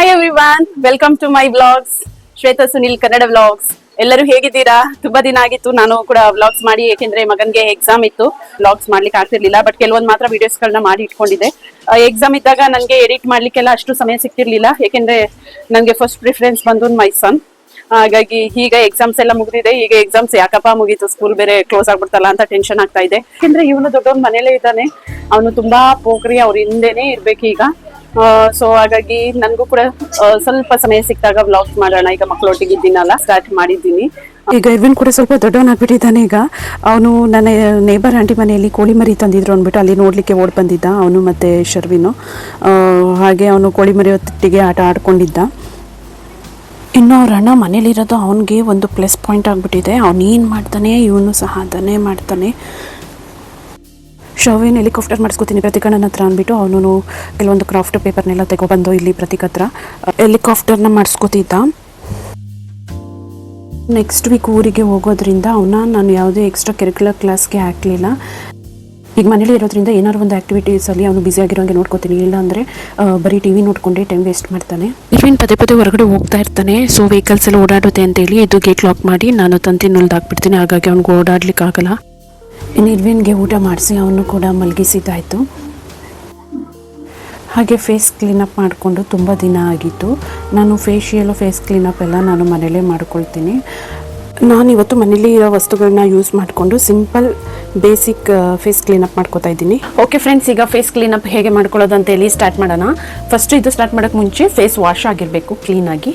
Hi everyone welcome to my vlogs Shweta, Sunil, Kannada vlogs ಎಲ್ಲರೂ ಹೇಗಿದ್ದೀರಾ? ತುಂಬಾ ದಿನ ಆಗಿತ್ತು. ನಾನು ಕೂಡ ವ್ಲಾಗ್ಸ್ ಮಾಡಿ, ಏಕೆಂದ್ರೆ ಮಗನ್ಗೆ ಎಕ್ಸಾಮ್ ಇತ್ತು. ವ್ಲಾಗ್ಸ್ ಮಾಡ್ಲಿಕ್ಕೆ ಆಗ್ತಿರ್ಲಿಲ್ಲ ಬಟ್ ಕೆಲವೊಂದು ಮಾತ್ರ ವಿಡಿಯೋಸ್ ಗಳನ್ನ ಮಾಡಿ ಇಟ್ಕೊಂಡಿದ್ದೆ. ಎಕ್ಸಾಮ್ ಇದ್ದಾಗ ನನಗೆ ಎಡಿಟ್ ಮಾಡ್ಲಿಕ್ಕೆಲ್ಲ ಅಷ್ಟು ಸಮಯ ಸಿಕ್ತಿರ್ಲಿಲ್ಲ. ಏಕೆಂದ್ರೆ ನನಗೆ ಫಸ್ಟ್ ಪ್ರಿಫರೆನ್ಸ್ ಬಂದು ಮೈ ಸನ್ ಹಾಗಾಗಿ ಈಗ ಎಕ್ಸಾಮ್ಸ್ ಎಲ್ಲ ಮುಗಿದಿದೆ. ಈಗ ಎಕ್ಸಾಮ್ಸ್ ಯಾಕಪ್ಪ ಮುಗೀತು? ಸ್ಕೂಲ್ ಬೇರೆ ಕ್ಲೋಸ್ ಆಗ್ಬಿಡ್ತಲ್ಲ ಅಂತ ಟೆನ್ಷನ್ ಆಗ್ತಾ ಇದೆ. ಯಾಕೆಂದ್ರೆ ಇವನು ದೊಡ್ಡವನ್ ಮನೇಲೇ ಇದ್ದಾನೆ. ಅವನು ತುಂಬಾ ಪೋಖ್ರಿ ಅವ್ರ ಹಿಂದೆನೆ ಇರ್ಬೇಕು ಈಗ. ಸೊ ಹಾಗಾಗಿ ನನಗೂ ಕೂಡ ಸ್ವಲ್ಪ ಸಮಯ ಸಿಕ್ಕಾಗ ವ್ಲಾಗ್ಸ್ ಮಾಡೋಣ. ಈಗ ಮಕ್ಕಳೊಟ್ಟಿಗೆ ಇದ್ದೀನಲ್ಲ ಸ್ಟಾರ್ಟ್ ಮಾಡಿದ್ದೀನಿ. ಈಗ ಇರ್ವಿನ್ ಕೂಡ ಸ್ವಲ್ಪ ದೊಡ್ಡವನಾಗ್ಬಿಟ್ಟಿದ್ದಾನೆ ಈಗ. ಅವನು ನನ್ನ ನೇಬರ್ ಆಂಟಿ ಮನೆಯಲ್ಲಿ ಕೋಳಿ ಮರಿ ತಂದಿದ್ರು ಅಂದ್ಬಿಟ್ಟು ಅಲ್ಲಿ ನೋಡಲಿಕ್ಕೆ ಓಡ್ ಬಂದಿದ್ದ, ಅವನು ಮತ್ತೆ ಶರ್ವಿನು. ಹಾಗೆ ಅವನು ಕೋಳಿ ಮರಿ ಆಟ ಆಡ್ಕೊಂಡಿದ್ದ. ಇನ್ನು ಅವ್ರ ಅಣ್ಣ ಮನೇಲಿರೋದು ಅವನಿಗೆ ಒಂದು ಪ್ಲಸ್ ಪಾಯಿಂಟ್ ಆಗಿಬಿಟ್ಟಿದೆ. ಅವನೇನು ಮಾಡ್ತಾನೆ, ಇವನು ಸಹ ಅದನ್ನೇ ಮಾಡ್ತಾನೆ. ಶವಿನ್ ಹೆಲಿಕಾಪ್ಟರ್ ಮಾಡಿಸ್ಕೊತೀನಿ ಪ್ರತಿಕಣ್ಣನ ಹತ್ರ ಅಂದ್ಬಿಟ್ಟು ಅವನು ಕೆಲವೊಂದು ಕ್ರಾಫ್ಟ್ ಪೇಪರ್ನೆಲ್ಲ ತಗೊಬಂದು ಇಲ್ಲಿ ಪ್ರತೀಕ್ ಹತ್ರ ಹೆಲಿಕಾಪ್ಟರ್ನ ಮಾಡಿಸ್ಕೊತಿದ್ದ. ನೆಕ್ಸ್ಟ್ ವೀಕ್ ಊರಿಗೆ ಹೋಗೋದ್ರಿಂದ ಅವನ್ನ ನಾನು ಯಾವುದೇ ಎಕ್ಸ್ಟ್ರಾ ಕರಿಕ್ಯುಲರ್ ಕ್ಲಾಸ್ಗೆ ಹಾಕಲಿಲ್ಲ. ಈಗ ಮನೇಲಿ ಇರೋದ್ರಿಂದ ಏನಾದ್ರು ಒಂದು ಆಕ್ಟಿವಿಟೀಸಲ್ಲಿ ಅವನು ಬ್ಯುಸಿ ಆಗಿರೋಂಗೆ ನೋಡ್ಕೋತೀನಿ. ಇಲ್ಲ ಅಂದರೆ ಬರೀ ಟಿ ವಿ ನೋಡ್ಕೊಂಡೇ ಟೈಮ್ ವೇಸ್ಟ್ ಮಾಡ್ತಾನೆ. ಇರ್ವಿನ್ ಪದೇ ಪದೇ ಹೊರಗಡೆ ಹೋಗ್ತಾ ಇರ್ತಾನೆ. ಸೊ ವೆಹಿಕಲ್ಸ್ ಎಲ್ಲ ಓಡಾಡುತ್ತೆ ಅಂತೇಳಿ ಇದು ಗೇಟ್ ಲಾಕ್ ಮಾಡಿ ನಾನು ತಂತಿ ನುಲ್ದಾಕ್ಬಿಡ್ತೀನಿ ಹಾಗಾಗಿ ಅವ್ನಿಗೆ ಓಡಾಡ್ಲಿಕ್ಕೆ ಇನ್ನು ಊಟ ಮಾಡಿಸಿ ಅವನು ಕೂಡ ಮಲಗಿಸಿದ್ದಾಯಿತು. ಹಾಗೆ ಫೇಸ್ ಕ್ಲೀನಪ್ ಮಾಡಿಕೊಂಡು ತುಂಬ ದಿನ ಆಗಿತ್ತು. ನಾನು ಫೇಶಿಯಲ್ ಫೇಸ್ ಕ್ಲೀನಪ್ ಎಲ್ಲ ನಾನು ಮನೇಲೇ ಮಾಡ್ಕೊಳ್ತೀನಿ. ನಾನು ಇವತ್ತು ಮನೇಲಿ ಇರೋ ವಸ್ತುಗಳನ್ನ ಯೂಸ್ ಮಾಡಿಕೊಂಡು ಸಿಂಪಲ್ ಬೇಸಿಕ್ ಫೇಸ್ ಕ್ಲೀನಪ್ ಮಾಡ್ಕೋತಾ ಇದ್ದೀನಿ. ಓಕೆ ಫ್ರೆಂಡ್ಸ್ ಈಗ ಫೇಸ್ ಕ್ಲೀನಪ್ ಹೇಗೆ ಮಾಡ್ಕೊಳ್ಳೋದು ಅಂತ ಹೇಳಿ ಸ್ಟಾರ್ಟ್ ಮಾಡೋಣ. ಫಸ್ಟ್ ಇದು ಸ್ಟಾರ್ಟ್ ಮಾಡೋಕ್ಕೆ ಮುಂಚೆ ಫೇಸ್ ವಾಶ್ ಆಗಿರಬೇಕು ಕ್ಲೀನಾಗಿ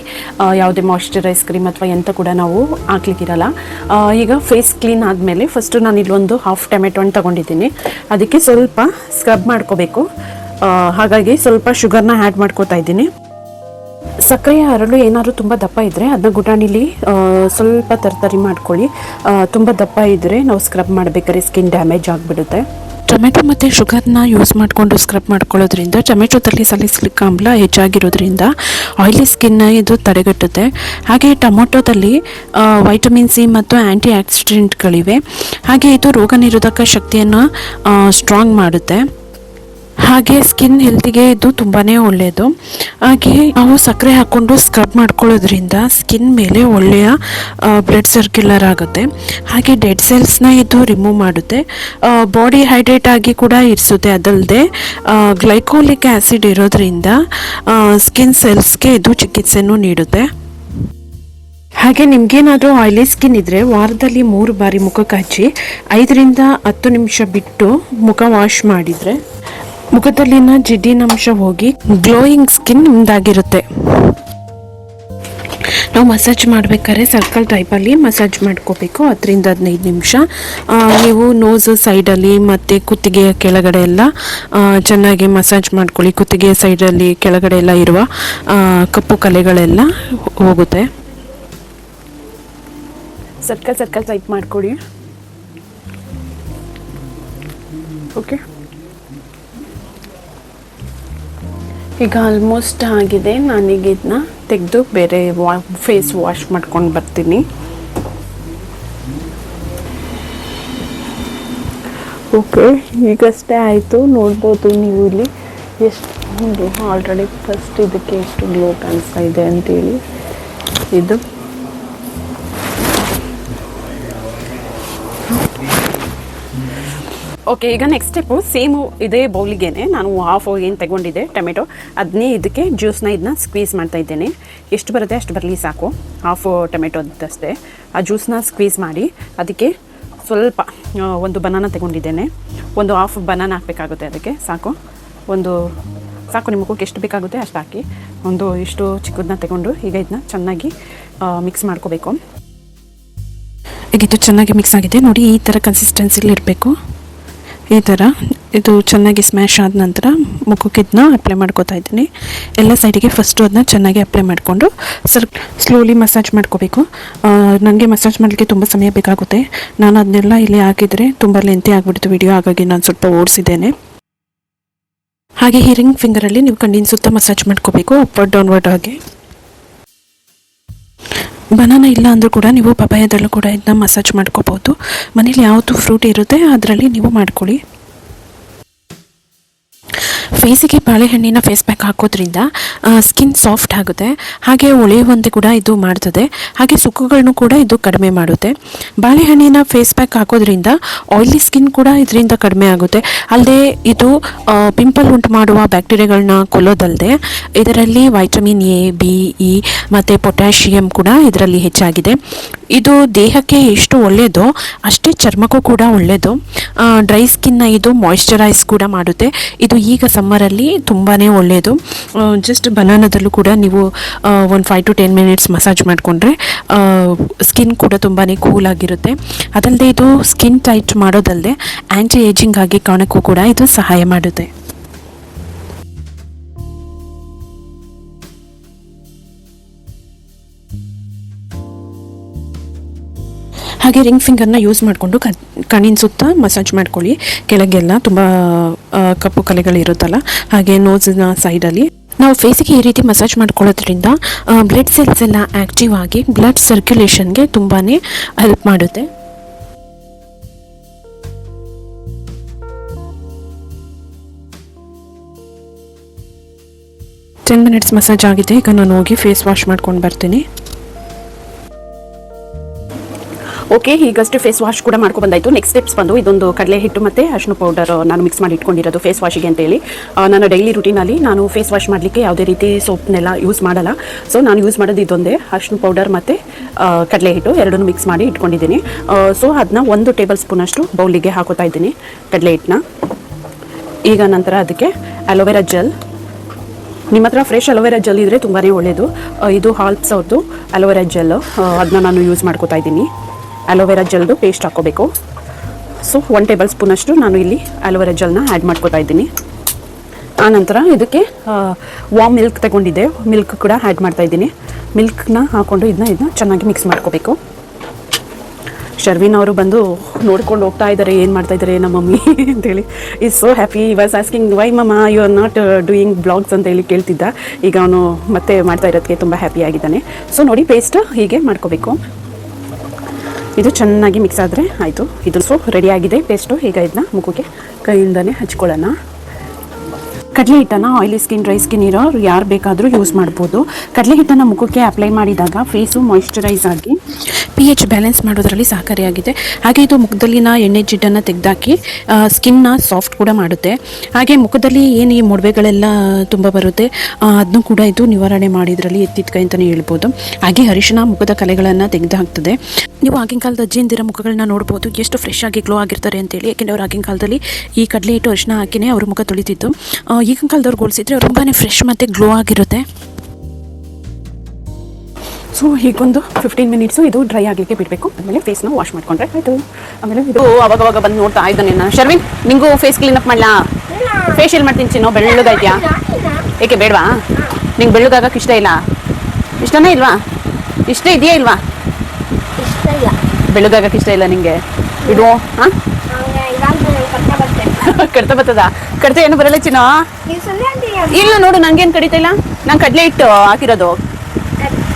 ಯಾವುದೇ ಮಾಯಿಶ್ಚರೈಸ್ ಕ್ರೀಮ್ ಅಥವಾ ಎಂಥ ಕೂಡ ನಾವು ಹಾಕ್ಲಿಕ್ಕಿರಲ್ಲ. ಈಗ ಫೇಸ್ ಕ್ಲೀನ್ ಆದಮೇಲೆ ಫಸ್ಟು ನಾನು ಇಲ್ಲೊಂದು ಹಾಫ್ ಟೊಮೆಟೊ ಹಣ್ಣು ತಗೊಂಡಿದ್ದೀನಿ. ಅದಕ್ಕೆ ಸ್ವಲ್ಪ ಸ್ಕ್ರಬ್ ಮಾಡ್ಕೋಬೇಕು. ಹಾಗಾಗಿ ಸ್ವಲ್ಪ ಶುಗರ್ನ ಆ್ಯಡ್ ಮಾಡ್ಕೋತಾ ಇದ್ದೀನಿ. ಸಕ್ಕರೆಯ ಹರಳು ಏನಾದರೂ ತುಂಬ ದಪ್ಪ ಇದ್ದರೆ ಅದನ್ನ ಗುಟಾಣಿಲಿ ಸ್ವಲ್ಪ ತರ್ತರಿ ಮಾಡ್ಕೊಳ್ಳಿ. ತುಂಬ ದಪ್ಪ ಇದ್ದರೆ ನಾವು ಸ್ಕ್ರಬ್ ಮಾಡಬೇಕಾದ್ರೆ ಸ್ಕಿನ್ ಡ್ಯಾಮೇಜ್ ಆಗಿಬಿಡುತ್ತೆ. ಟೊಮೆಟೊ ಮತ್ತು ಶುಗರ್ನ ಯೂಸ್ ಮಾಡಿಕೊಂಡು ಸ್ಕ್ರಬ್ ಮಾಡ್ಕೊಳ್ಳೋದ್ರಿಂದ ಟೊಮೆಟೊದಲ್ಲಿ ಸಲಿಸ್ಲಿಕ್ಕೆ ಆಮ್ಲ ಹೆಚ್ಚಾಗಿರೋದ್ರಿಂದ ಆಯಿಲಿ ಸ್ಕಿನ್ನ ಇದು ತಡೆಗಟ್ಟುತ್ತೆ. ಹಾಗೆ ಟೊಮೊಟೊದಲ್ಲಿ ವೈಟಮಿನ್ ಸಿ ಮತ್ತು ಆ್ಯಂಟಿ ಆಕ್ಸಿಡೆಂಟ್ಗಳಿವೆ ಹಾಗೆ ಇದು ರೋಗ ನಿರೋಧಕ ಶಕ್ತಿಯನ್ನು ಸ್ಟ್ರಾಂಗ್ ಮಾಡುತ್ತೆ. ಹಾಗೆ ಸ್ಕಿನ್ ಹೆಲ್ತಿಗೆ ಇದು ತುಂಬಾ ಒಳ್ಳೆಯದು ಹಾಗೆ ನಾವು ಸಕ್ಕರೆ ಹಾಕ್ಕೊಂಡು ಸ್ಕ್ರಬ್ ಮಾಡ್ಕೊಳ್ಳೋದ್ರಿಂದ ಸ್ಕಿನ್ ಮೇಲೆ ಒಳ್ಳೆಯ ಬ್ಲಡ್ ಸರ್ಕ್ಯುಲರ್ ಆಗುತ್ತೆ. ಹಾಗೆ ಡೆಡ್ ಸೆಲ್ಸ್ನ ಇದು ರಿಮೂವ್ ಮಾಡುತ್ತೆ. ಬಾಡಿ ಹೈಡ್ರೇಟ್ ಆಗಿ ಕೂಡ ಇರಿಸುತ್ತೆ. ಅದಲ್ಲದೆ ಗ್ಲೈಕೋಲಿಕ್ ಆ್ಯಸಿಡ್ ಇರೋದ್ರಿಂದ ಸ್ಕಿನ್ ಸೆಲ್ಸ್ಗೆ ಇದು ಚಿಕಿತ್ಸೆನೂ ನೀಡುತ್ತೆ. ಹಾಗೆ ನಿಮಗೇನಾದರೂ ಆಯಿಲಿ ಸ್ಕಿನ್ ಇದ್ದರೆ ವಾರದಲ್ಲಿ ಮೂರು ಬಾರಿ ಮುಖಕ್ಕೆ ಹಚ್ಚಿ ಐದರಿಂದ ಹತ್ತು ನಿಮಿಷ ಬಿಟ್ಟು ಮುಖ ವಾಶ್ ಮಾಡಿದರೆ ಮುಖದಲ್ಲಿನ ಜಿಡ್ಡಿನಂಶ ಹೋಗಿ ಗ್ಲೋಯಿಂಗ್ ಸ್ಕಿನ್ ನಿಮ್ದಾಗಿರುತ್ತೆ. ನಾವು ಮಸಾಜ್ ಮಾಡಬೇಕಾದ್ರೆ ಸರ್ಕಲ್ ಟೈಪಲ್ಲಿ ಮಸಾಜ್ ಮಾಡ್ಕೋಬೇಕು, ಹತ್ತರಿಂದ ಹದಿನೈದು ನಿಮಿಷ. ನೀವು ನೋಸ್ ಸೈಡಲ್ಲಿ ಮತ್ತು ಕುತ್ತಿಗೆಯ ಕೆಳಗಡೆ ಎಲ್ಲ ಚೆನ್ನಾಗಿ ಮಸಾಜ್ ಮಾಡ್ಕೊಳ್ಳಿ. ಕುತ್ತಿಗೆಯ ಸೈಡಲ್ಲಿ ಕೆಳಗಡೆ ಎಲ್ಲ ಇರುವ ಕಪ್ಪು ಕಲೆಗಳೆಲ್ಲ ಹೋಗುತ್ತೆ. ಸರ್ಕಲ್ ಸರ್ಕಲ್ ಟೈಪ್ ಮಾಡಿಕೊಡಿ ಓಕೆ ಈಗ ಆಲ್ಮೋಸ್ಟ್ ಆಗಿದೆ. ನಾನೀಗ ಇದನ್ನ ತೆಗೆದು ಬೇರೆ ವಾ ಫೇಸ್ ವಾಶ್ ಮಾಡ್ಕೊಂಡು ಬರ್ತೀನಿ. ಓಕೆ, ಈಗಷ್ಟೇ ಆಯಿತು. ನೋಡ್ಬೋದು ನೀವು ಇಲ್ಲಿ ಎಷ್ಟು ಆಲ್ರೆಡಿ ಫಸ್ಟ್ ಇದಕ್ಕೆ ಎಷ್ಟು ಗ್ಲೋ ಕಾಣಿಸ್ತಾ ಇದೆ ಅಂತೇಳಿ. ಇದು. ಓಕೆ ಈಗ ನೆಕ್ಸ್ಟ್ ಸ್ಟೆಪ್ಪು ಸೇಮು ಇದೇ ಬೌಲಿಗೇನೆ ನಾನು ಹಾಫ್ ಏನು ತಗೊಂಡಿದ್ದೆ, ಟೊಮೆಟೊ. ಅದನ್ನೇ ಇದಕ್ಕೆ ಜ್ಯೂಸ್ನ ಇದನ್ನ ಸ್ಕ್ವೀಸ್ ಮಾಡ್ತಾ ಇದ್ದೇನೆ. ಎಷ್ಟು ಬರುತ್ತೆ ಅಷ್ಟು ಬರಲಿ ಸಾಕು. ಹಾಫ್ ಟೊಮೆಟೊದಷ್ಟೇ. ಆ ಜ್ಯೂಸ್ನ ಸ್ಕ್ವೀಸ್ ಮಾಡಿ ಅದಕ್ಕೆ ಸ್ವಲ್ಪ ಒಂದು ಬನಾನ ತಗೊಂಡಿದ್ದೇನೆ. ಒಂದು ಹಾಫ್ ಬನಾನ ಹಾಕಬೇಕಾಗುತ್ತೆ ಅದಕ್ಕೆ, ಸಾಕು. ಒಂದು, ಸಾಕು ನಿಮ್ಮ ಎಷ್ಟು ಬೇಕಾಗುತ್ತೆ ಅಷ್ಟು ಹಾಕಿ. ಒಂದು ಇಷ್ಟು ಚಿಕ್ಕದನ್ನ ತಗೊಂಡು ಈಗ ಇದನ್ನ ಚೆನ್ನಾಗಿ ಮಿಕ್ಸ್ ಮಾಡ್ಕೋಬೇಕು. ಈಗ ಇದು ಚೆನ್ನಾಗಿ ಮಿಕ್ಸ್ ಆಗಿದೆ. ನೋಡಿ ಈ ಥರ ಕನ್ಸಿಸ್ಟೆನ್ಸಿಲಿ ಇರಬೇಕು. ಈ ಥರ ಇದು ಚೆನ್ನಾಗಿ ಸ್ಮ್ಯಾಶ್ ಆದ ನಂತರ ಮುಖಕ್ಕೆ ಇದನ್ನ ಅಪ್ಲೈ ಮಾಡ್ಕೋತಾ ಇದ್ದೀನಿ. ಎಲ್ಲ ಸೈಡಿಗೆ ಫಸ್ಟು ಅದನ್ನ ಚೆನ್ನಾಗಿ ಅಪ್ಲೈ ಮಾಡಿಕೊಂಡು ಸರ್ ಸ್ಲೋಲಿ ಮಸಾಜ್ ಮಾಡ್ಕೋಬೇಕು. ನನಗೆ ಮಸಾಜ್ ಮಾಡಲಿಕ್ಕೆ ತುಂಬ ಸಮಯ ಬೇಕಾಗುತ್ತೆ. ನಾನು ಅದನ್ನೆಲ್ಲ ಇಲ್ಲಿ ಹಾಕಿದರೆ ತುಂಬ ಲೆಂತಿ ಆಗಿಬಿಡ್ತು ವಿಡಿಯೋ ಹಾಗಾಗಿ ನಾನು ಸ್ವಲ್ಪ ಓಡಿಸಿದ್ದೇನೆ. ಹಾಗೆ ಈ ರಿಂಗ್ ಫಿಂಗರಲ್ಲಿ ನೀವು ಕಣ್ಣಿನ ಸುತ್ತ ಮಸಾಜ್ ಮಾಡ್ಕೋಬೇಕು ಅಪ್ವರ್ಡ್ ಡೌನ್ವರ್ಡ್ ಆಗಿ ಬನಾನ ಇಲ್ಲ ಅಂದರೂ ಕೂಡ ನೀವು ಪಪಾಯದಲ್ಲೂ ಕೂಡ ಇದನ್ನ ಮಸಾಜ್ ಮಾಡ್ಕೋಬೋದು. ಮನೇಲಿ ಯಾವುದು ಫ್ರೂಟ್ ಇರುತ್ತೆ, ಅದರಲ್ಲಿ ನೀವು ಮಾಡ್ಕೊಳ್ಳಿ. ಫೇಸಿಗೆ ಬಾಳೆಹಣ್ಣಿನ ಫೇಸ್ ಪ್ಯಾಕ್ ಹಾಕೋದ್ರಿಂದ ಸ್ಕಿನ್ ಸಾಫ್ಟ್ ಆಗುತ್ತೆ. ಹಾಗೆ ಹೊಳೆಯುವಂತೆ ಕೂಡ ಇದು ಮಾಡ್ತದೆ. ಹಾಗೆ ಸುಕ್ಕುಗಳನ್ನು ಕೂಡ ಇದು ಕಡಿಮೆ ಮಾಡುತ್ತೆ. ಬಾಳೆಹಣ್ಣಿನ ಫೇಸ್ ಪ್ಯಾಕ್ ಹಾಕೋದ್ರಿಂದ ಆಯಿಲಿ ಸ್ಕಿನ್ ಕೂಡ ಇದರಿಂದ ಕಡಿಮೆ ಆಗುತ್ತೆ. ಅಲ್ಲದೆ ಇದು ಪಿಂಪಲ್ ಉಂಟು ಮಾಡುವ ಬ್ಯಾಕ್ಟೀರಿಯಾಗಳನ್ನ ಕೊಲ್ಲೋದಲ್ಲದೆ ಇದರಲ್ಲಿ ವೈಟಮಿನ್ ಎ ಬಿ ಇ ಮತ್ತು ಪೊಟ್ಯಾಷಿಯಂ ಕೂಡ ಇದರಲ್ಲಿ ಹೆಚ್ಚಾಗಿದೆ. ಇದು ದೇಹಕ್ಕೆ ಎಷ್ಟು ಒಳ್ಳೆಯದೋ ಅಷ್ಟೇ ಚರ್ಮಕ್ಕೂ ಕೂಡ ಒಳ್ಳೆಯದು ಡ್ರೈ ಸ್ಕಿನ್ನ ಇದು ಮಾಯಿಶ್ಚರೈಸ್ ಕೂಡ ಮಾಡುತ್ತೆ. ಇದು ಈಗ ಸಮ್ಮರಲ್ಲಿ ತುಂಬಾ ಒಳ್ಳೆಯದು ಜಸ್ಟ್ ಬನಾನದಲ್ಲೂ ಕೂಡ ನೀವು ಒಂದು five to ten minutes massage ಮಾಡಿಕೊಂಡ್ರೆ ಸ್ಕಿನ್ ಕೂಡ ತುಂಬಾ ಕೂಲ್ ಆಗಿರುತ್ತೆ. ಅದಲ್ಲದೆ ಇದು ಸ್ಕಿನ್ ಟೈಟ್ ಮಾಡೋದಲ್ಲದೆ ಆ್ಯಂಟಿ ಏಜಿಂಗ್ ಆಗಿ ಕಾಣೋಕ್ಕೂ ಕೂಡ ಇದು ಸಹಾಯ ಮಾಡುತ್ತೆ. ಹಾಗೆ ರಿಂಗ್ ಫಿಂಗರ್ನ ಯೂಸ್ ಮಾಡಿಕೊಂಡು ಕಣ್ಣಿನ ಸುತ್ತ ಮಸಾಜ್ ಮಾಡ್ಕೊಳ್ಳಿ. ಕೆಳಗೆಲ್ಲ ತುಂಬ ಕಪ್ಪು ಕಲೆಗಳಿರುತ್ತಲ್ಲ ಹಾಗೆ ನೋಸ್ನ ಸೈಡಲ್ಲಿ ನಾವು ಫೇಸಿಗೆ ಈ ರೀತಿ ಮಸಾಜ್ ಮಾಡ್ಕೊಳ್ಳೋದ್ರಿಂದ ಬ್ಲಡ್ ಸೆಲ್ಸ್ ಎಲ್ಲ ಆ್ಯಕ್ಟಿವ್ ಆಗಿ ಬ್ಲಡ್ ಸರ್ಕ್ಯುಲೇಷನ್ಗೆ ತುಂಬಾ ಹೆಲ್ಪ್ ಮಾಡುತ್ತೆ. ಟೆನ್ ಮಿನಿಟ್ಸ್ ಮಸಾಜ್ ಆಗಿದೆ. ಈಗ ನಾನು ಹೋಗಿ ಫೇಸ್ ವಾಶ್ ಮಾಡ್ಕೊಂಡು ಬರ್ತೀನಿ. ಓಕೆ ಈಗಷ್ಟು ಫೇಸ್ ವಾಶ್ ಕೂಡ ಮಾಡ್ಕೊಂಡು ಬಂದಾಯಿತು. ನೆಕ್ಸ್ಟ್ ಸ್ಟೆಪ್ಸ್ ಬಂದು ಇದೊಂದು ಕಡಲೆ ಹಿಟ್ಟು ಮತ್ತು ಅರಿಶಿನ ಪೌಡರ್ ನಾನು ಮಿಕ್ಸ್ ಮಾಡಿ ಇಟ್ಕೊಂಡಿರೋದು ಫೇಸ್ ವಾಶಿಗೆ ಅಂತೇಳಿ. ನಾನು ನನ್ನ ಡೈಲಿ ರುಟೀನಲ್ಲಿ ನಾನು ಫೇಸ್ ವಾಶ್ ಮಾಡಲಿಕ್ಕೆ ಯಾವುದೇ ರೀತಿ ಸೋಪ್ನೆಲ್ಲ ಯೂಸ್ ಮಾಡಲ್ಲ. ಸೊ ನಾನು ಯೂಸ್ ಮಾಡೋದು ಇದೊಂದೇ, ಅರಿಶಿನ ಪೌಡರ್ ಮತ್ತು ಕಡಲೆ ಹಿಟ್ಟು ಎರಡನ್ನೂ ಮಿಕ್ಸ್ ಮಾಡಿ ಇಟ್ಕೊಂಡಿದ್ದೀನಿ. ಸೊ ಅದನ್ನ ಒಂದು ಟೇಬಲ್ ಸ್ಪೂನಷ್ಟು ಬೌಲಿಗೆ ಹಾಕೋತಾ ಇದ್ದೀನಿ ಕಡಲೆ ಹಿಟ್ಟನ್ನ. ಈಗ ನಂತರ ಅದಕ್ಕೆ ಅಲೋವೆರಾ ಜೆಲ್ ನಿಮ್ಮ ಹತ್ರ ಫ್ರೆಶ್ ಅಲೋವೆರಾ ಜೆಲ್ ಇದ್ದರೆ ತುಂಬಾ ಒಳ್ಳೆಯದು ಇದು ಹಾಲ್ಪ್ಸ್ ಅವ್ರದ್ದು ಅಲೋವೆರಾ ಜೆಲ್ ಅದನ್ನ ನಾನು ಯೂಸ್ ಮಾಡ್ಕೋತಾ ಇದ್ದೀನಿ. ಅಲೋವೆರಾ ಜೆಲ್ದು ಪೇಸ್ಟ್ ಹಾಕೋಬೇಕು. ಸೊ ಒನ್ ಟೇಬಲ್ ಸ್ಪೂನಷ್ಟು ನಾನು ಇಲ್ಲಿ ಅಲೋವೆರಾ ಜೆಲ್ನ ಆ್ಯಡ್ ಮಾಡ್ಕೋತಾ ಇದ್ದೀನಿ. ಆನಂತರ ಇದಕ್ಕೆ ವಾಮ್ ಮಿಲ್ಕ್ ತಗೊಂಡಿದ್ದೆ. ಮಿಲ್ಕ್ ಕೂಡ ಆ್ಯಡ್ ಮಾಡ್ತಾ ಇದ್ದೀನಿ. ಮಿಲ್ಕ್ನ ಹಾಕ್ಕೊಂಡು ಇದನ್ನ ಇದನ್ನ ಚೆನ್ನಾಗಿ ಮಿಕ್ಸ್ ಮಾಡ್ಕೋಬೇಕು. ಶರ್ವಿನ್ ಅವರು ಬಂದು ನೋಡ್ಕೊಂಡು ಹೋಗ್ತಾ ಇದ್ದಾರೆ, ಏನು ಮಾಡ್ತಾ ಇದ್ದಾರೆ, ನಮ್ಮ ಮಮ್ಮಿ ಅಂತೇಳಿ is so happy was asking why mumma you are not doing blogs ಅಂತ ಹೇಳಿ ಕೇಳ್ತಿದ್ದ. ಈಗ ಅವನು ಮತ್ತೆ ಮಾಡ್ತಾ ಇರೋದಕ್ಕೆ ತುಂಬ ಹ್ಯಾಪಿ ಆಗಿದ್ದಾನೆ. ಸೊ ನೋಡಿ ಪೇಸ್ಟ್ ಹೀಗೆ ಮಾಡ್ಕೋಬೇಕು. ಇದು ಚೆನ್ನಾಗಿ ಮಿಕ್ಸ್ ಆದರೆ ಆಯಿತು. ಇದು ಸೊ ರೆಡಿ ಆಗಿದೆ. ಪೇಸ್ಟು ಈಗ ಇದನ್ನ ಮುಖಕ್ಕೆ ಕೈಯಿಂದನೇ ಹಚ್ಕೊಳ್ಳೋಣ. ಕಡಲೆ ಹಿಟ್ಟನ್ನು ಆಯಿಲಿ ಸ್ಕಿನ್ ಡ್ರೈ ಸ್ಕಿನ್ ಇರೋರು ಯಾರು ಬೇಕಾದರೂ ಯೂಸ್ ಮಾಡ್ಬೋದು. ಕಡಲೆ ಹಿಟ್ಟನ್ನು ಮುಖಕ್ಕೆ ಅಪ್ಲೈ ಮಾಡಿದಾಗ ಫೇಸು ಮಾಯಿಶ್ಚರೈಸ್ ಆಗಿ ಪಿ ಎಚ್ ಬ್ಯಾಲೆನ್ಸ್ ಮಾಡೋದರಲ್ಲಿ ಸಹಕಾರಿಯಾಗಿದೆ. ಹಾಗೆ ಇದು ಮುಖದಲ್ಲಿನ ಎಣ್ಣೆ ಜಿಡ್ಡನ್ನು ತೆಗೆದಾಕಿ ಸ್ಕಿನ್ನ ಸಾಫ್ಟ್ ಕೂಡ ಮಾಡುತ್ತೆ. ಹಾಗೆ ಮುಖದಲ್ಲಿ ಏನು ಈ ಮೊಡವೆಗಳೆಲ್ಲ ತುಂಬ ಬರುತ್ತೆ ಅದನ್ನು ಕೂಡ ಇದು ನಿವಾರಣೆ ಮಾಡಿದ್ರಲ್ಲಿ ಎತ್ತಿದ ಅಂತಲೇ ಹೇಳ್ಬೋದು. ಹಾಗೆ ಅರಿಶಿನ ಮುಖದ ಕಲೆಗಳನ್ನು ತೆಗೆದು ಹಾಕ್ತದೆ ನೀವು ಆಗಿನ ಕಾಲದ ಅಜ್ಜಿಯಿಂದಿರ ಮುಖಗಳನ್ನ ನೋಡ್ಬೋದು. ಎಷ್ಟು ಫ್ರೆಶ್ ಆಗಿ ಗ್ಲೋ ಆಗಿರ್ತಾರೆ ಅಂತೇಳಿ. ಯಾಕೆಂದರೆ ಅವ್ರು ಆಗಿನ ಕಾಲದಲ್ಲಿ ಈ ಕಡಲೆ ಹಿಟ್ಟು ಅರಿಶಿನ ಹಾಕಿನೇ ಅವ್ರ ಮುಖ ತೊಳಿತಿದ್ದು ಆ, ಈಗಿನ ಕಾಲದವ್ರಿಗೆ ಹೋಲಿಸಿದ್ರೆ ತುಂಬಾ ಫ್ರೆಶ್ ಮತ್ತು ಗ್ಲೋ ಆಗಿರುತ್ತೆ. ಸೊ ಹೀಗೊಂದು ಫಿಫ್ಟೀನ್ ಮಿನಿಟ್ಸು ಇದು ಡ್ರೈ ಆಗಲಿಕ್ಕೆ ಬಿಡಬೇಕು. ಆಮೇಲೆ ಫೇಸ್ನ ವಾಶ್ ಮಾಡ್ಕೊಂಡ್ರೆ ಆಯಿತು. ಆಮೇಲೆ ಇದು ಅವಾಗ ಅವಾಗ ಬಂದು ನೋಡ್ತಾ ಇದ್ದಾನೆ ನಾನು. ಶರ್ವಿನ್ ನಿಂಗೂ ಫೇಸ್ ಕ್ಲೀನ್ ಅಪ್ ಮಾಡಲಾ? ಫೇಶಿಯಲ್ ಮಾಡ್ತೀನಿ ಚಿನ್ನೋ ಬೆಳ್ಳಗಾಯ್ತೀಯಾ? ಏಕೆ ಬೇಡವಾ? ನಿಂಗೆ ಬೆಳ್ಳಗಾಗಕ್ಕೆ ಇಷ್ಟ ಇಲ್ಲ? ಇಷ್ಟನೇ ಇಲ್ವಾ? ಇಷ್ಟ ಇದೆಯಾ ಇಲ್ವಾ? ಇಷ್ಟ ಇಲ್ಲ. ಬೆಳ್ಳಗಾಗಕ್ಕೆ ಇಷ್ಟ ಇಲ್ಲ ನಿಂಗೆ. ಇದು ಹಾಂ ನಂಗೆ ಇದಾಗ್ತದೆ ಕಷ್ಟ ಬರ್ತೇನೆ ಕಡ್ತ ಬರ್ತದ? ಕಡ್ತ ಏನು ಬರಲ್ಲ ಚಿನ್ನ? ಇಲ್ಲ ನೋಡು ನಂಗೇನು ಕಡಿತಾ ಇಲ್ಲ. ನಾನು ಕಡಲೆ ಹಿಟ್ಟು ಹಾಕಿರೋದು.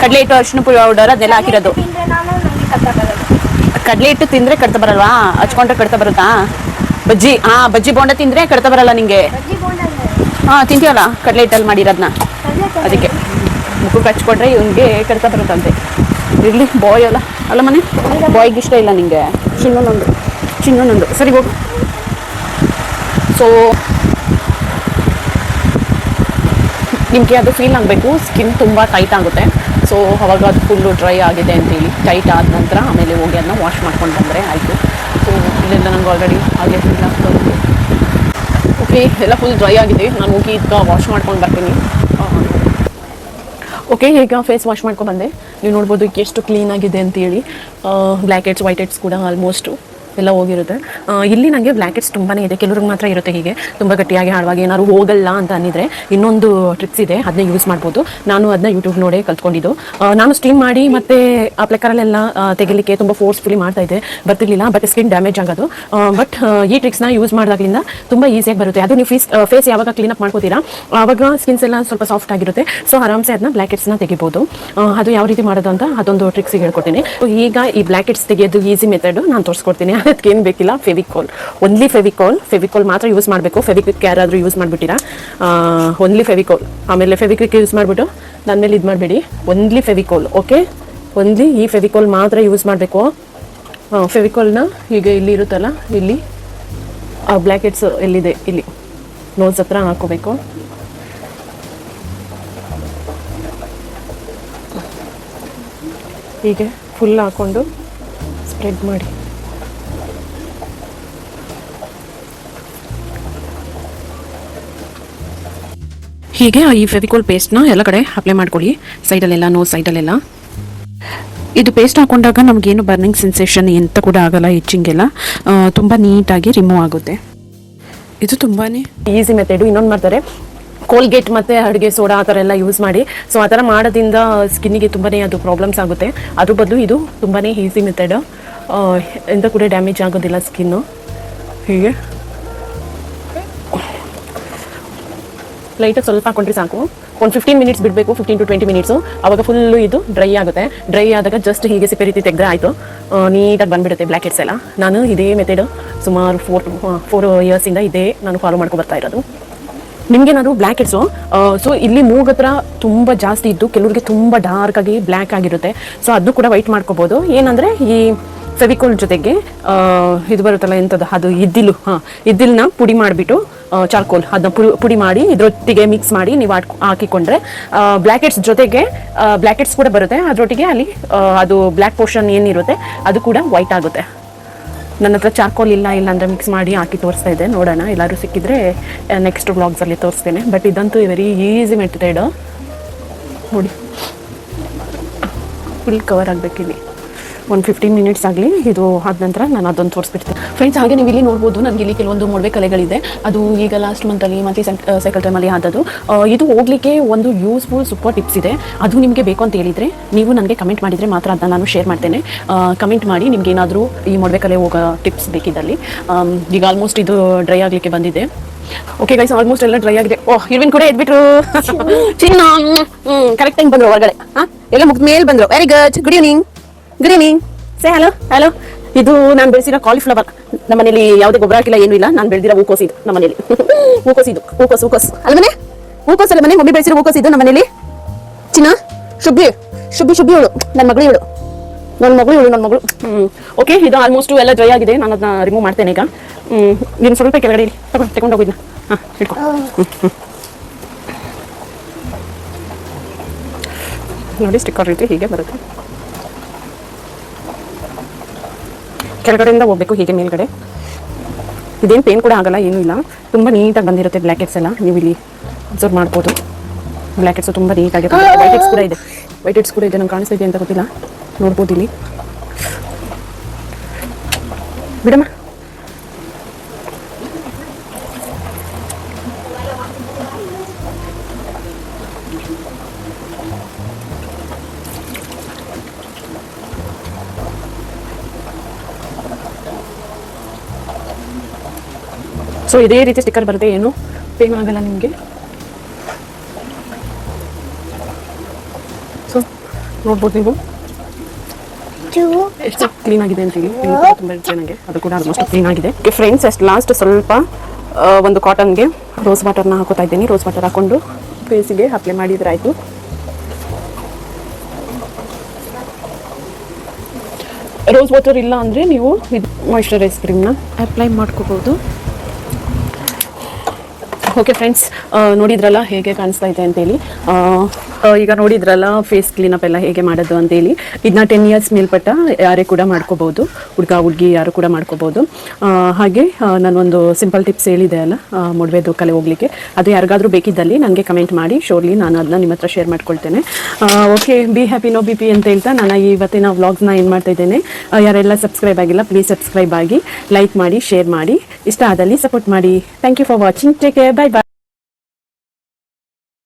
ಕಡಲೆ ಹಿಟ್ಟು ಅರಿಶಿನ ಪೌಡರ್ ಅದೆಲ್ಲ ಹಾಕಿರೋದು. ಕಡಲೆ ಹಿಟ್ಟು ತಿಂದ್ರೆ ಕಡ್ತ ಬರಲ್ವಾ? ಹಚ್ಕೊಂಡ್ರೆ ಕಡ್ತ ಬರುತ್ತಾ? ಬಜ್ಜಿ ಹಾ ಬಜ್ಜಿ ಬೋಂಡ ತಿಂದ್ರೆ ಕಡ್ತ ಬರಲ್ಲ ನಿಂಗೆ. ಹಾ ತಿಂತೀವಲ್ಲ? ಕಡಲೆ ಹಿಟ್ಟಲ್ಲಿ ಮಾಡಿರೋದನ್ನ ಅದಕ್ಕೆ. ಮುಖಕ್ಕೆ ಹಚ್ಕೊಂಡ್ರೆ ಇವನಿಗೆ ಕಡ್ತ ಬರುತ್ತಂತೆ. ಇರ್ಲಿ ಬಾಯ್ ಅಲ್ಲ. ಅಲ್ಲ ಮನೆ ಬಾಯ್ಗೆ ಇಷ್ಟ ಇಲ್ಲ ನಿಂಗೆ. ಚಿನ್ನೊಂದು ಚಿನ್ನೊಂದು ಸರಿ ಹೋಗು. ಸೊ ನಿಮಗೆ ಅದು ಫೀಲ್ ಆಗಬೇಕು. ಸ್ಕಿನ್ ತುಂಬ ಟೈಟ್ ಆಗುತ್ತೆ. ಸೊ ಅವಾಗ ಅದು ಫುಲ್ಲು ಡ್ರೈ ಆಗಿದೆ ಅಂತೇಳಿ ಟೈಟ್ ಆದ ನಂತರ ಆಮೇಲೆ ಹೋಗಿ ಅದನ್ನ ವಾಶ್ ಮಾಡ್ಕೊಂಡು ಬಂದರೆ ಆಯಿತು. ಸೊ ಇಲ್ಲಿಂದ ನಂಗೆ ಆಲ್ರೆಡಿ ಹಾಗೆ ಫೀಲ್ ಆಗ್ತಾ ಓಕೆ ಎಲ್ಲ ಫುಲ್ ಡ್ರೈ ಆಗಿದೆ. ನಾನು ಹೋಗಿ ಈಗ ವಾಶ್ ಮಾಡ್ಕೊಂಡು ಬರ್ತೀನಿ. ಓಕೆ ಈಗ ಫೇಸ್ ವಾಶ್ ಮಾಡ್ಕೊಂಡು ಬಂದೆ. ನೀವು ನೋಡ್ಬೋದು ಎಷ್ಟು ಕ್ಲೀನ್ ಆಗಿದೆ ಅಂತೇಳಿ. ಬ್ಲ್ಯಾಕ್ ಹೆಡ್ಸ್ ವೈಟ್ ಹೆಡ್ಸ್ ಕೂಡ ಆಲ್ಮೋಸ್ಟು ಎಲ್ಲ ಹೋಗಿರುತ್ತೆ. ಇಲ್ಲಿ ನನಗೆ ಬ್ಲ್ಯಾಕೆಟ್ಸ್ ತುಂಬಾ ಇದೆ. ಕೆಲವ್ರಿಗೆ ಮಾತ್ರ ಇರುತ್ತೆ ಹೀಗೆ. ತುಂಬ ಗಟ್ಟಿಯಾಗಿ ಹಾಡುವಾಗ ಏನಾದ್ರು ಹೋಗಲ್ಲ ಅಂತ ಅನ್ನಿದ್ರೆ ಇನ್ನೊಂದು ಟ್ರಿಕ್ಸ್ ಇದೆ. ಅದನ್ನ ಯೂಸ್ ಮಾಡ್ಬೋದು. ನಾನು ಅದನ್ನ ಯೂಟ್ಯೂಬ್ ನೋಡೇ ಕಲ್ತ್ಕೊಂಡಿದ್ದು. ನಾನು ಸ್ಟೀಮ್ ಮಾಡಿ ಮತ್ತೆ ಆ ಪ್ಲೆಕ್ಕರಲ್ಲೆಲ್ಲ ತೆಗಿಲಿಕ್ಕೆ ತುಂಬ ಫೋರ್ಸ್ಫುಲಿ ಮಾಡ್ತಾ ಇದ್ದೆ. ಬರ್ತಿರ್ಲಿಲ್ಲ ಬಟ್ ಸ್ಕಿನ್ ಡ್ಯಾಮೇಜ್ ಆಗೋದು. ಬಟ್ ಈ ಟ್ರಿಕ್ಸ್ನ ಯೂಸ್ ಮಾಡಿದಾಗಲಿಂದ ತುಂಬ ಈಸಿಯಾಗಿ ಬರುತ್ತೆ. ಅದು ನೀವು ಫೇಸ್ ಫೇಸ್ ಯಾವಾಗ ಕ್ಲೀನ್ ಅಪ್ ಮಾಡ್ಕೋತೀರಾ, ಆವಾಗ ಸ್ಕಿನ್ಸ್ ಎಲ್ಲ ಸ್ವಲ್ಪ ಸಾಫ್ಟ್ ಆಗಿರುತ್ತೆ. ಸೊ ಆರಾಮ್ಸೆ ಅದನ್ನ ಬ್ಲ್ಯಾಕೆಟ್ಸ್ನ ತೆಗಿಬೋದು. ಅದು ಯಾವ ರೀತಿ ಮಾಡೋದು ಅಂತ ಅದೊಂದು ಟ್ರಿಕ್ಸ್ ಹೇಳ್ಕೊಡ್ತೀನಿ. ಈಗ ಈ ಬ್ಲ್ಯಾಕೆಟ್ಸ್ ತೆಗೆಯೋದು ಈಸಿ ಮೆಥಡ್ ನಾನು ತೋರಿಸ್ಕೊಡ್ತೀನಿ. ಅದಕ್ಕೆ ಏನು ಬೇಕಿಲ್ಲ? ಫೆವಿಕೋಲ್ ಒನ್ಲಿ ಫೆವಿಕೋಲ್ ಫೆವಿಕೋಲ್ ಮಾತ್ರ ಯೂಸ್ ಮಾಡಬೇಕು. ಫೆವಿಕ್ವಿಕ್ ಯಾರಾದರೂ ಯೂಸ್ ಮಾಡಿಬಿಟ್ಟಿರಾ? ಒನ್ಲಿ ಫೆವಿಕೋಲ್ ಆಮೇಲೆ ಫೆವಿಕ್ವಿಕ್ ಯೂಸ್ ಮಾಡಿಬಿಟ್ಟು ನನ್ನ ಮೇಲೆ ಇದು ಮಾಡಬೇಡಿ. ಒನ್ಲಿ ಫೆವಿಕೋಲ್ ಓಕೆ ಒನ್ಲಿ ಈ ಫೆವಿಕೋಲ್ ಮಾತ್ರ ಯೂಸ್ ಮಾಡಬೇಕು. ಫೆವಿಕೋಲ್ನ ಈಗ ಇಲ್ಲಿ ಇರುತ್ತಲ್ಲ, ಇಲ್ಲಿ. ಬ್ಲ್ಯಾಕೆಟ್ಸ್ ಎಲ್ಲಿದೆ? ಇಲ್ಲಿ. ನೋಸ್ ಹತ್ರ ಹಾಕೋಬೇಕು. ಹೀಗೆ ಫುಲ್ ಹಾಕೊಂಡು ಸ್ಪ್ರೆಡ್ ಮಾಡಿ. ಹೀಗೆ ಈ ಫೆವಿಕೋಲ್ ಪೇಸ್ಟ್ನ ಎಲ್ಲ ಕಡೆ ಅಪ್ಲೈ ಮಾಡ್ಕೊಳ್ಳಿ. ಸೈಡಲ್ಲೆಲ್ಲ ನೋ ಸೈಡಲ್ಲೆಲ್ಲ ಇದು ಪೇಸ್ಟ್ ಹಾಕೊಂಡಾಗ ನಮಗೇನು ಬರ್ನಿಂಗ್ ಸೆನ್ಸೇಷನ್ ಎಂತ ಕೂಡ ಆಗಲ್ಲ ಹೆಚ್ಚಿಂಗೆಲ್ಲ ತುಂಬ ನೀಟಾಗಿ ರಿಮೂವ್ ಆಗುತ್ತೆ. ಇದು ತುಂಬಾ ಈಸಿ ಮೆಥಡು ಇನ್ನೊಂದು ಮಾಡ್ತಾರೆ. ಕೋಲ್ಗೇಟ್ ಮತ್ತು ಅಡುಗೆ ಸೋಡಾ ಆ ಥರ ಎಲ್ಲ ಯೂಸ್ ಮಾಡಿ. ಸೊ ಆ ಥರ ಮಾಡೋದ್ರಿಂದ ಸ್ಕಿನ್ನಿಗೆ ತುಂಬಾ ಅದು ಪ್ರಾಬ್ಲಮ್ಸ್ ಆಗುತ್ತೆ. ಅದ್ರ ಬದಲು ಇದು ತುಂಬಾ ಈಸಿ ಮೆಥಡ್ ಎಂತ ಕೂಡ ಡ್ಯಾಮೇಜ್ ಆಗೋದಿಲ್ಲ ಸ್ಕಿನ್ನು ಹೀಗೆ. ಲೈಟಾಗಿ ಸ್ವಲ್ಪ ಹಾಕೊಂಡ್ರೆ ಸಾಕು. ಒಂದು ಫಿಫ್ಟೀನ್ ಮಿನಿಟ್ಸ್ ಬಿಡಬೇಕು ಫಿಫ್ಟೀನ್ ಟು ಟ್ವೆಂಟಿ ಮಿನಿಟ್ಸು ಅವಾಗ ಫುಲ್ಲು ಇದು ಡ್ರೈ ಆಗುತ್ತೆ. ಡ್ರೈ ಆದಾಗ ಜಸ್ಟ್ ಹೀಗೆ ಸಿಪ್ಪೆ ರೀತಿ ತೆಗೆದ್ರೆ ಆಯಿತು. ನೀಟಾಗಿ ಬಂದುಬಿಡುತ್ತೆ ಬ್ಲ್ಯಾಕೆಟ್ಸ್ ಎಲ್ಲ. ನಾನು ಇದೇ ಮೆಥಡ್ ಸುಮಾರು ಫೋರ್ ಫೋರ್ ಇಯರ್ಸಿಂದ ಇದೇ ನಾನು ಫಾಲೋ ಮಾಡ್ಕೊ ಬರ್ತಾ ಇರೋದು. ನಿಮಗೇನಾದ್ರು ಬ್ಲ್ಯಾಕೆಟ್ಸು ಸೊ ಇಲ್ಲಿ ಮೂಗ್ ಹತ್ರ ತುಂಬ ಜಾಸ್ತಿ ಇದ್ದು, ಕೆಲವರಿಗೆ ತುಂಬ ಡಾರ್ಕ್ ಆಗಿ ಬ್ಲ್ಯಾಕ್ ಆಗಿರುತ್ತೆ. ಸೊ ಅದು ಕೂಡ ವೈಟ್ ಮಾಡ್ಕೋಬೋದು. ಏನಂದರೆ ಈ ಫೆವಿಕೋಲ್ ಜೊತೆಗೆ ಇದು ಬರುತ್ತಲ್ಲ ಎಂಥದ್ದು ಅದು ಇದ್ದಿಲು, ಹಾಂ, ಇದ್ದಿಲನ್ನ ಪುಡಿ ಮಾಡಿಬಿಟ್ಟು ಚಾರ್ಕೋಲ್, ಅದನ್ನ ಪುಡಿ ಮಾಡಿ ಇದರೊಟ್ಟಿಗೆ ಮಿಕ್ಸ್ ಮಾಡಿ ನೀವು ಹಾಕ್, ಹಾಕಿಕೊಂಡ್ರೆ ಬ್ಲ್ಯಾಕೆಟ್ಸ್ ಜೊತೆಗೆ ಬ್ಲ್ಯಾಕೆಟ್ಸ್ ಕೂಡ ಬರುತ್ತೆ. ಅದರೊಟ್ಟಿಗೆ ಅಲ್ಲಿ ಅದು ಬ್ಲ್ಯಾಕ್ ಪೋರ್ಷನ್ ಏನಿರುತ್ತೆ, ಅದು ಕೂಡ ವೈಟ್ ಆಗುತ್ತೆ. ನನ್ನ ಹತ್ರ ಚಾರ್ಕೋಲ್ ಇಲ್ಲ ಇಲ್ಲ ಅಂದರೆ ಮಿಕ್ಸ್ ಮಾಡಿ ಹಾಕಿ ತೋರಿಸ್ತಾ ಇದ್ದೆ. ನೋಡೋಣ ಎಲ್ಲರೂ ಸಿಕ್ಕಿದ್ರೆ ನೆಕ್ಸ್ಟ್ ವ್ಲಾಗ್ಸಲ್ಲಿ ತೋರಿಸ್ತೇನೆ. ಬಟ್ ಇದಂತೂ ವೆರಿ ಈಸಿ ಮೆಥಡ್ ನೋಡಿ. ಫುಲ್ ಕವರ್ ಆಗಬೇಕಿಲ್ಲಿ. ಒಂದು ಫಿಫ್ಟೀನ್ ಮಿನಿಟ್ಸ್ ಆಗಲಿ, ಇದು ಆದ ನಂತರ ನಾನು ಅದೊಂದು ತೋರಿಸ್ಬಿಡ್ತೀನಿ. ಫ್ರೆಂಡ್ಸ್ ಹಾಗೆ ನೀವು ಇಲ್ಲಿ ನೋಡ್ಬೋದು, ನನಗೆ ಇಲ್ಲಿ ಕೆಲವೊಂದು ಮೊಡವೆ ಕಲೆಗಳಿದೆ. ಅದು ಈಗ ಲಾಸ್ಟ್ ಮಂತಲ್ಲಿ ಮಂತ್ಲಿ ಸೈಕಲ್ ಟೈಮಲ್ಲಿ ಆದದ್ದು. ಇದು ಹೋಗ್ಲಿಕ್ಕೆ ಒಂದು ಯೂಸ್ಫುಲ್ ಸೂಪರ್ ಟಿಪ್ಸ್ ಇದೆ. ಅದು ನಿಮಗೆ ಬೇಕು ಅಂತ ಹೇಳಿದರೆ, ನೀವು ನನಗೆ ಕಮೆಂಟ್ ಮಾಡಿದರೆ ಮಾತ್ರ ಅದನ್ನ ನಾನು ಶೇರ್ ಮಾಡ್ತೇನೆ. ಕಮೆಂಟ್ ಮಾಡಿ ನಿಮ್ಗೆ ಏನಾದರೂ ಈ ಮೊಡವೆ ಕಲೆ ಹೋಗೋ ಟಿಪ್ಸ್ ಬೇಕಿದ್ದಲ್ಲಿ. ಈಗ ಆಲ್ಮೋಸ್ಟ್ ಇದು ಡ್ರೈ ಆಗಲಿಕ್ಕೆ ಬಂದಿದೆ. ಓಕೆ ಗೈಸ್ ಆಲ್ಮೋಸ್ಟ್ ಎಲ್ಲ ಡ್ರೈ ಆಗಿದೆ. ಓ ಇರ್ವಿನ್ ಕೂಡ ಎದ್ಬಿಟ್ರು. ಚಿನ್ನ ಕರೆಕ್ಟ್ ಟೈಮ್ ಬಂದ್ರು ಹೊರಗಡೆ. ಹಾ? ಎಲ್ಲ ಮುಗಿದ ಮೇಲೆ ಬಂದ್ರು. Very good good evening good evening say hello hello ಇದು ನಾನು ಬೆಳೆಸಿರೋ ಕಾಲಿಫ್ಲವರ್ ನಮ್ಮ ಮನೇಲಿ ಯಾವುದೇ ಗೊಬ್ಬರ ಹಾಕಿಲ್ಲ ಏನೂ ಇಲ್ಲ. ನಾನು ಬೆಳೆದಿರೋ ಹೂಕೋಸ್ ಇದು ನಮ್ಮ ಮನೇಲಿ ಹೂಕೋಸ್ ಇದು. ಹೂಕೋಸ್ ಹೂಕೋಸ್ ಅಲ್ಲ ಮನೆ ಹೂಕೋಸ್ ಅಲ್ಲ ಮನೆ ಮಮ್ಮಿ ಬೆಳೆಸಿರೋ ಹೂಕೋಸ್ ಇದು ನಮ್ಮ ಮನೇಲಿ ಚಿನ್ನ ಶುಭಿ ಶುಭಿ ಶುಭಿ ಇವಳು ನನ್ನ ಮಗಳು ಇವಳು ನನ್ನ ಮಗಳು ಇವಳು ನನ್ನ ಮಗಳು. ಓಕೆ ಇದು ಆಲ್ಮೋಸ್ಟ್ ಎಲ್ಲ ಡ್ರೈ ಆಗಿದೆ. ನಾನು ಅದನ್ನ ರಿಮೂವ್ ಮಾಡ್ತೇನೆ ಈಗ. ಹ್ಮ್. ನೀನು ಸ್ವಲ್ಪ ಕೆಳಗಡೆ ಇರಿ. ತಗೊಂಡು ತಗೊಂಡು ಹೋಗಿದ್ನ ಹಾಂ ಹಿಡ್ಕೊ. ನೋಡಿ ಸ್ಟಿಕ್ಕರ್ ರೀತಿ ಹೀಗೆ ಬರುತ್ತೆ. ಕೆಳಗಡೆಯಿಂದ ಹೋಗ್ಬೇಕು, ಹೀಗೆ ಮೇಲ್ಗಡೆ. ಇದೇನು ಪೇನ್ ಕೂಡ ಆಗಲ್ಲ, ಏನೂ ಇಲ್ಲ. ತುಂಬ ನೀಟಾಗಿ ಬಂದಿರುತ್ತೆ ಬ್ಲ್ಯಾಕೆಟ್ಸ್ ಎಲ್ಲ. ನೀವು ಇಲ್ಲಿ ಅಬ್ಸರ್ವ್ ಮಾಡ್ಬೋದು. ಬ್ಲ್ಯಾಕೆಟ್ಸು ತುಂಬ ನೀಟಾಗಿ ವೈಟೆಡ್ಸ್ ಕೂಡ ಇದೆ. ವೈಟ್ ಹೆಡ್ಸ್ ಕೂಡ ಇದೆ, ನಂಗೆ ಕಾಣಿಸ್ತಾ ಇದೆ ಅಂತ ಗೊತ್ತಿಲ್ಲ. ನೋಡ್ಬೋದು ಇಲ್ಲಿ. ಬಿಡಮ್ಮ. ಸೊ ಇದೇ ರೀತಿ ಸ್ಟಿಕ್ಕರ್ ಬರುತ್ತೆ ಏನು ಪೇನ್ ಆಗಲ್ಲ ನಿಮಗೆ. ಸೊ ನೋಡ್ಬೋದು ನೀವು. ಎಷ್ಟು ಕ್ಲೀನ್ ಆಗಿದೆ ಅಂತ ಹೇಳಿ. ತುಂಬ ಅದು ಕೂಡ ಆಲ್ಮೋಸ್ಟ್ ಕ್ಲೀನ್ ಆಗಿದೆ. ಫ್ರೆಂಡ್ಸ್ ಅಷ್ಟು ಲಾಸ್ಟ್ ಸ್ವಲ್ಪ ಒಂದು ಕಾಟನ್ಗೆ ರೋಸ್ ವಾಟರ್ನ ಹಾಕೋತಾ ಇದ್ದೀನಿ. ರೋಸ್ ವಾಟರ್ ಹಾಕೊಂಡು ಫೇಸಿಗೆ ಅಪ್ಲೈ ಮಾಡಿದ್ರೆ ಆಯಿತು ರೋಸ್ ವಾಟರ್ ಇಲ್ಲ ಅಂದರೆ ನೀವು ವಿತ್ ಮಾಯಿಶ್ಚರೈಸ್ ಕ್ರೀಮ್ನ ಅಪ್ಲೈ ಮಾಡ್ಕೋಬೋದು. ಓಕೆ ಫ್ರೆಂಡ್ಸ್ ನೋಡಿದ್ರಲ್ಲ ಹೇಗೆ ಕಾಣಿಸ್ತಾ ಇದೆ ಅಂತೇಳಿ. ಈಗ ನೋಡಿದ್ರಲ್ಲ ಫೇಸ್ ಕ್ಲೀನಪ್ ಎಲ್ಲ ಹೇಗೆ ಮಾಡೋದು ಅಂತೇಳಿ. ಇದನ್ನ ಟೆನ್ ಇಯರ್ಸ್ ಮೇಲ್ಪಟ್ಟ ಯಾರೇ ಕೂಡ ಮಾಡ್ಕೋಬೋದು. ಹುಡುಗ, ಹುಡುಗಿ ಯಾರು ಕೂಡ ಮಾಡ್ಕೋಬೋದು. ಹಾಗೆ ನಾನೊಂದು ಸಿಂಪಲ್ ಟಿಪ್ಸ್ ಹೇಳಿದೆ ಅಲ್ಲ ಮೊಡವೆ ಮೊಡವೆದು ಕಲೆ ಹೋಗ್ಲಿಕ್ಕೆ. ಅದು ಯಾರಿಗಾದ್ರೂ ಬೇಕಿದ್ದಲ್ಲಿ ನನಗೆ ಕಮೆಂಟ್ ಮಾಡಿ. ಶೋರ್ಲಿ ನಾನು ಅದನ್ನ ನಿಮ್ಮ ಹತ್ರ share ಮಾಡ್ಕೊಳ್ತೇನೆ. Okay be happy no B P ಅಂತ ಹೇಳ್ತಾ ನಾನು ಇವತ್ತಿನ ವ್ಲಾಗ್ಸ್ನ ಏನು ಮಾಡ್ತಾ ಇದ್ದೇನೆ. ಯಾರೆಲ್ಲ ಸಬ್ಸ್ಕ್ರೈಬ್ ಆಗಿಲ್ಲ ಪ್ಲೀಸ್ ಸಬ್ಸ್ಕ್ರೈಬ್ ಆಗಿ ಲೈಕ್ ಮಾಡಿ ಶೇರ್ ಮಾಡಿ. ಇಷ್ಟ ಆದಲ್ಲಿ ಸಪೋರ್ಟ್ ಮಾಡಿ. Thank you for watching take care bye